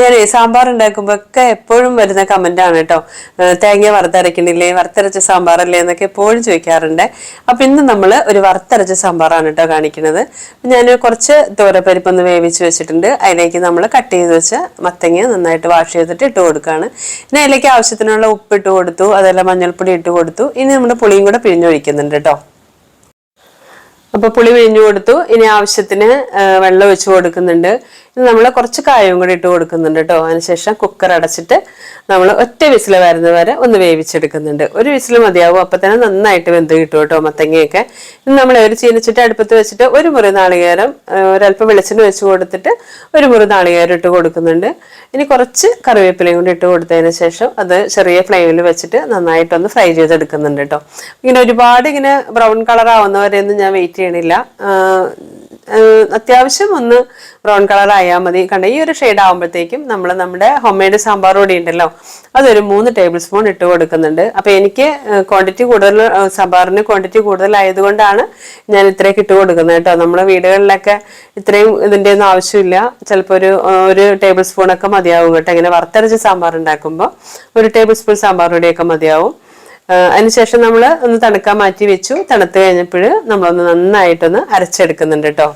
ഞാൻ സാമ്പാർ ഉണ്ടാക്കുമ്പോ ഒക്കെ എപ്പോഴും വരുന്ന കമന്റ് ആണ് കേട്ടോ തേങ്ങ വറുത്തരക്കണില്ലേ വറുത്തരച്ച സാമ്പാറല്ലേ എന്നൊക്കെ എപ്പോഴും ചോദിക്കാറുണ്ട്. അപ്പൊ ഇന്ന് നമ്മൾ ഒരു വറുത്തരച്ച സാമ്പാറാണ് കേട്ടോ കാണിക്കുന്നത്. ഞാൻ കുറച്ച് തോരപ്പരിപ്പ് ഒന്ന് വേവിച്ച് വെച്ചിട്ടുണ്ട്. അതിലേക്ക് നമ്മൾ കട്ട് ചെയ്ത് വെച്ച മത്തങ്ങ നന്നായിട്ട് വാഷ് ചെയ്തിട്ട് ഇട്ട് കൊടുക്കുകയാണ് ഇനി അതിലേക്ക് ആവശ്യത്തിനുള്ള ഉപ്പ് ഇട്ട് കൊടുത്തു അതല്ല മഞ്ഞൾപ്പൊടി ഇട്ട് കൊടുത്തു. ഇനി നമ്മൾ പുളിയും കൂടെ പിഴിഞ്ഞൊഴിക്കുന്നുണ്ട് കേട്ടോ അപ്പൊ പുളി പിഴിഞ്ഞു കൊടുത്തു. ഇനി ആവശ്യത്തിന് വെള്ളം ഒഴിച്ചു കൊടുക്കുന്നുണ്ട്. നമ്മൾ കുറച്ച് കായവും കൂടി ഇട്ട് കൊടുക്കുന്നുണ്ട് കേട്ടോ അതിനുശേഷം കുക്കർ അടച്ചിട്ട് നമ്മൾ ഒറ്റ വിസിൽ വരുന്നത് വരെ ഒന്ന് വേവിച്ചെടുക്കുന്നുണ്ട്. ഒരു വിസിൽ മതിയാവും. അപ്പം തന്നെ നന്നായിട്ട് വെന്ത് കിട്ടും കേട്ടോ മത്തങ്ങയൊക്കെ. ഇനി നമ്മൾ ഒരു ചീനിച്ചിട്ട് അടുപ്പത്ത് വെച്ചിട്ട് ഒരു മുറി നാളികേരം ഒരല്പം വെളിച്ചെണ്ണ വെച്ച് കൊടുത്തിട്ട് ഒരു മുറി നാളികേരം ഇട്ട് കൊടുക്കുന്നുണ്ട്. ഇനി കുറച്ച് കറിവേപ്പിലയും കൂടി ഇട്ട് കൊടുത്തതിന് ശേഷം അത് ചെറിയ ഫ്ലെയിമിൽ വെച്ചിട്ട് നന്നായിട്ടൊന്ന് ഫ്രൈ ചെയ്തെടുക്കുന്നുണ്ട് കേട്ടോ ഇങ്ങനെ ഒരുപാട് ഇങ്ങനെ ബ്രൗൺ കളർ ആവുന്നവരെയൊന്നും ഞാൻ വെയിറ്റ് ചെയ്യണില്ല. അത്യാവശ്യം ഒന്ന് ബ്രൗൺ കളർ ആയാൽ മതി. കണ്ട ഈ ഒരു ഷെയ്ഡ് ആകുമ്പോഴത്തേക്കും നമ്മൾ നമ്മുടെ ഹോം മെയ്ഡ് സാമ്പാർ പൊടി ഉണ്ടല്ലോ അതൊരു മൂന്ന് ടേബിൾ സ്പൂൺ ഇട്ട് കൊടുക്കുന്നുണ്ട്. അപ്പോൾ എനിക്ക് ക്വാണ്ടിറ്റി കൂടുതൽ സാമ്പാറിന് ക്വാണ്ടിറ്റി കൂടുതലായതുകൊണ്ടാണ് ഞാൻ ഇത്രയൊക്കെ ഇട്ട് കൊടുക്കുന്നത് കേട്ടോ. നമ്മുടെ വീടുകളിലൊക്കെ ഇത്രയും ഇതിന്റെ ഒന്നും ആവശ്യമില്ല. ചിലപ്പോൾ ഒരു ഒരു ടേബിൾ സ്പൂണൊക്കെ മതിയാവും കേട്ടോ. ഇങ്ങനെ വറുത്തരച്ച് സാമ്പാർ ഉണ്ടാക്കുമ്പോൾ ഒരു ടേബിൾ സ്പൂൺ സാമ്പാർ പൊടിയൊക്കെ മതിയാവും. അതിനുശേഷം നമ്മൾ ഒന്ന് തണുക്കാൻ മാറ്റി വെച്ചു. തണുത്ത് കഴിഞ്ഞപ്പോൾ നമ്മളൊന്ന് നന്നായിട്ടൊന്ന് അരച്ചെടുക്കുന്നുണ്ട് കേട്ടോ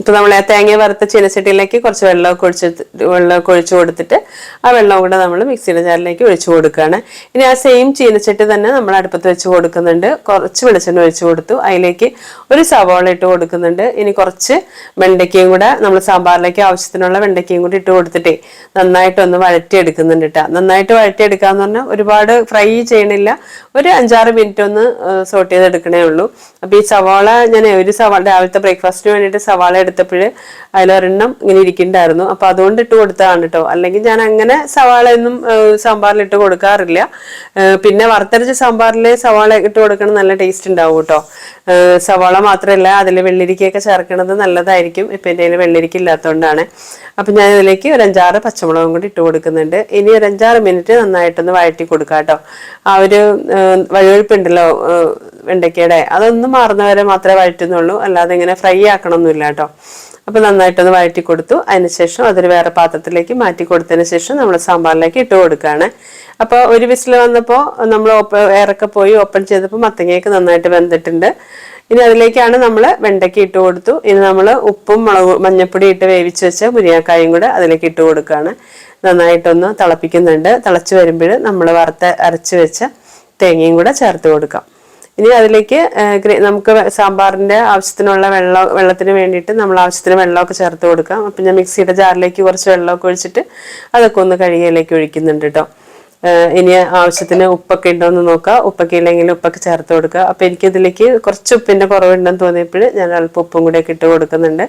ഇപ്പൊ നമ്മൾ ആ തേങ്ങ വറുത്ത ചീനച്ചട്ടിയിലേക്ക് കുറച്ച് വെള്ളമൊക്കെ ഒഴിച്ച് വെള്ളമൊക്കെ ഒഴിച്ചു കൊടുത്തിട്ട് ആ വെള്ളം കൂടെ നമ്മൾ മിക്സിയുടെ ജാറിലേക്ക് ഒഴിച്ചു കൊടുക്കുകയാണ് ഇനി ആ സെയിം ചീനച്ചട്ടി തന്നെ നമ്മൾ അടുപ്പത്ത് വെച്ച് കൊടുക്കുന്നുണ്ട്. കുറച്ച് വെളിച്ചെണ്ണ ഒഴിച്ചു കൊടുത്തു. അതിലേക്ക് ഒരു സവാള ഇട്ട് കൊടുക്കുന്നുണ്ട്. ഇനി കുറച്ച് വെണ്ടയ്ക്കയും കൂടെ നമ്മൾ സാമ്പാറിലേക്ക് ആവശ്യത്തിനുള്ള വെണ്ടയ്ക്കയും കൂടി ഇട്ട് കൊടുത്തിട്ടേ നന്നായിട്ടൊന്ന് വഴറ്റിയെടുക്കുന്നുണ്ട് കേട്ടോ നന്നായിട്ട് വഴറ്റിയെടുക്കാന്ന് പറഞ്ഞാൽ ഒരുപാട് ഫ്രൈ ചെയ്യണില്ല. ഒരു അഞ്ചാറ് മിനിറ്റ് ഒന്ന് സോട്ട് ചെയ്തെടുക്കണേ ഉള്ളൂ. അപ്പൊ ഈ സവാള ഞാൻ ഒരു സവാള രാവിലത്തെ ബ്രേക്ക്ഫാസ്റ്റിന് വേണ്ടിയിട്ട് സവാള എടുത്തപ്പോൾ അതിലൊരെണ്ണം ഇങ്ങനെ ഇരിക്കുന്നുണ്ടായിരുന്നു അപ്പൊ അതുകൊണ്ട് ഇട്ട് കൊടുത്തതാണ് കേട്ടോ അല്ലെങ്കിൽ ഞാൻ അങ്ങനെ സവാളയൊന്നും സാമ്പാറിൽ ഇട്ട് കൊടുക്കാറില്ല. പിന്നെ വറുത്തരച്ച സാമ്പാറിൽ സവാള ഇട്ട് കൊടുക്കണം നല്ല ടേസ്റ്റ് ഉണ്ടാവും കേട്ടോ സവാള മാത്രമല്ല അതിൽ വെള്ളിരിക്കയൊക്കെ ചേർക്കണത് നല്ലതായിരിക്കും. ഇപ്പൊ എന്റെ കയ്യിൽ വെള്ളരിക്ക ഇല്ലാത്തതുകൊണ്ടാണ് അപ്പൊ ഞാൻ ഇതിലേക്ക് ഒരു അഞ്ചാറ് പച്ചമുളകും കൂടി ഇട്ട് കൊടുക്കുന്നുണ്ട്. ഇനി ഒരു അഞ്ചാറ് മിനിറ്റ് നന്നായിട്ടൊന്ന് വഴറ്റി കൊടുക്കാം കേട്ടോ ആ ഒരു വഴുവഴുപ്പുണ്ടല്ലോ വെണ്ടയ്ക്കയുടെ അതൊന്ന് മാറുന്നവരെ മാത്രമേ വഴറ്റുന്നുള്ളൂ. അല്ലാതെ ഇങ്ങനെ ഫ്രൈ ആക്കണമൊന്നുമില്ല കേട്ടോ. അപ്പൊ നന്നായിട്ടൊന്ന് വഴറ്റി കൊടുത്തു. അതിനുശേഷം അതൊരു വേറെ പാത്രത്തിലേക്ക് മാറ്റി കൊടുത്തതിന് ശേഷം നമ്മൾ സാമ്പാറിലേക്ക് ഇട്ട് കൊടുക്കുകയാണ്. അപ്പോൾ ഒരു വിസിൽ വന്നപ്പോൾ നമ്മൾ ഏറൊക്കെ പോയി ഓപ്പൺ ചെയ്തപ്പോൾ മത്തങ്ങയൊക്കെ നന്നായിട്ട് വെന്തിട്ടുണ്ട്. ഇനി അതിലേക്കാണ് നമ്മൾ വെണ്ടയ്ക്ക ഇട്ട് കൊടുത്തു. ഇനി നമ്മൾ ഉപ്പും മുളക് മഞ്ഞപ്പൊടി ഇട്ട് വേവിച്ച് വെച്ച മുരിങ്ങക്കായും കൂടെ അതിലേക്ക് ഇട്ട് കൊടുക്കുകയാണ്. നന്നായിട്ടൊന്ന് തിളപ്പിക്കുന്നുണ്ട്. തിളച്ച് വരുമ്പോൾ നമ്മൾ വറുത്ത് അരച്ച് വെച്ച തേങ്ങയും കൂടെ ചേർത്ത് കൊടുക്കാം. ഇനി അതിലേക്ക് നമുക്ക് സാമ്പാറിന്റെ ആവശ്യത്തിനുള്ള വെള്ളം വെള്ളത്തിന് വേണ്ടിയിട്ട് നമ്മൾ ആവശ്യത്തിന് വെള്ളമൊക്കെ ചേർത്ത് കൊടുക്കാം. അപ്പം ഞാൻ മിക്സിയുടെ ജാറിലേക്ക് കുറച്ച് വെള്ളമൊക്കെ ഒഴിച്ചിട്ട് അതൊക്കെ ഒന്ന് കഴുകിയിലേക്ക് ഒഴിക്കുന്നുണ്ട് കേട്ടോ ഇനി ആവശ്യത്തിന് ഉപ്പൊക്കെ ഉണ്ടോ എന്ന് നോക്കുക ഉപ്പൊക്കെ ഇല്ലെങ്കിൽ ഉപ്പൊക്കെ ചേർത്ത് കൊടുക്കുക. അപ്പം എനിക്കിതിലേക്ക് കുറച്ച് ഉപ്പിന്റെ കുറവുണ്ടെന്ന് തോന്നിയപ്പോൾ ഞാൻ അല്പം ഉപ്പും കൂടെയൊക്കെ ഇട്ട് കൊടുക്കുന്നുണ്ട്.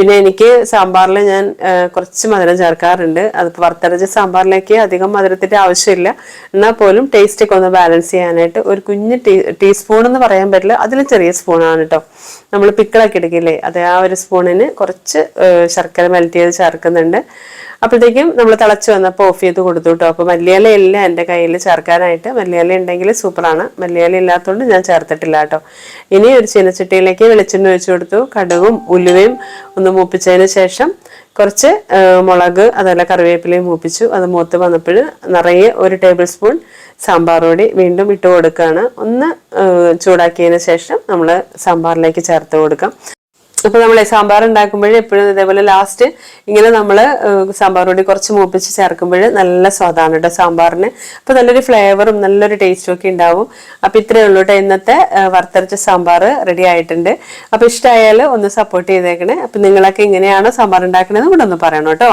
പിന്നെ എനിക്ക് സാമ്പാറിൽ ഞാൻ കുറച്ച് മധുരം ചേർക്കാറുണ്ട്. അത് വറുത്തരച്ച സാമ്പാറിലേക്ക് അധികം മധുരത്തിന്റെ ആവശ്യമില്ല. എന്നാൽ പോലും ടേസ്റ്റ് ഒക്കെ ഒന്ന് ബാലൻസ് ചെയ്യാനായിട്ട് ഒരു കുഞ്ഞ് ടീ ടീസ്പൂൺ എന്ന് പറയാൻ പറ്റില്ല. അതിലും ചെറിയ സ്പൂണാണ് കേട്ടോ നമ്മൾ പിക്കിളൊക്കെ എടുക്കില്ലേ? അത് ആ ഒരു സ്പൂണിന് കുറച്ച് ശർക്കര മെൽറ്റ് ചെയ്ത് ചേർക്കുന്നുണ്ട്. അപ്പോഴത്തേക്കും നമ്മൾ തിളച്ച് വന്നപ്പോൾ ഓഫ് ചെയ്ത് കൊടുത്തു കേട്ടോ അപ്പോൾ മല്ലിയില ഇല്ല എന്റെ കയ്യിൽ ചേർക്കാനായിട്ട്. മല്ലിയില ഉണ്ടെങ്കിൽ സൂപ്പറാണ് മല്ലിയില ഇല്ലാത്തതുകൊണ്ട് ഞാൻ ചേർത്തിട്ടില്ല കേട്ടോ ഇനി ഒരു ചീനച്ചട്ടിയിലേക്ക് വെളിച്ചെണ്ണ ഒഴിച്ചു കൊടുത്തു. കടുകും ഉലുവയും ഒന്ന് മൂപ്പിച്ചതിന് ശേഷം കുറച്ച് മുളക് അതല്ല കറിവേപ്പിലയും മൂപ്പിച്ചു. അത് മൂത്ത് വന്നപ്പോൾ നിറയെ ഒരു ടേബിൾ സ്പൂൺ സാമ്പാർ പൊടി വീണ്ടും ഇട്ട് കൊടുക്കുകയാണ്. ഒന്ന് ചൂടാക്കിയതിന് ശേഷം നമ്മൾ സാമ്പാറിലേക്ക് ചേർത്ത് കൊടുക്കാം. അപ്പൊ നമ്മൾ സാമ്പാർ ഉണ്ടാക്കുമ്പോൾ എപ്പോഴും ഇതേപോലെ ലാസ്റ്റ് ഇങ്ങനെ നമ്മൾ സാമ്പാർ പൊടി കുറച്ച് മൂപ്പിച്ച് ചേർക്കുമ്പോൾ നല്ല സ്വാദാണ് കേട്ടോ സാമ്പാറിന്. അപ്പൊ നല്ലൊരു ഫ്ലേവറും നല്ലൊരു ടേസ്റ്റും ഒക്കെ ഉണ്ടാവും. അപ്പൊ ഇത്രയേ ഉള്ളൂ കേട്ടോ ഇന്നത്തെ വറുത്തരച്ച സാമ്പാർ റെഡി ആയിട്ടുണ്ട്. അപ്പൊ ഇഷ്ടമായാൽ ഒന്ന് സപ്പോർട്ട് ചെയ്തേക്കണേ. അപ്പൊ നിങ്ങളൊക്കെ ഇങ്ങനെയാണോ സാമ്പാർ ഉണ്ടാക്കണതെന്ന് കൂടെ ഒന്ന് പറയണം കേട്ടോ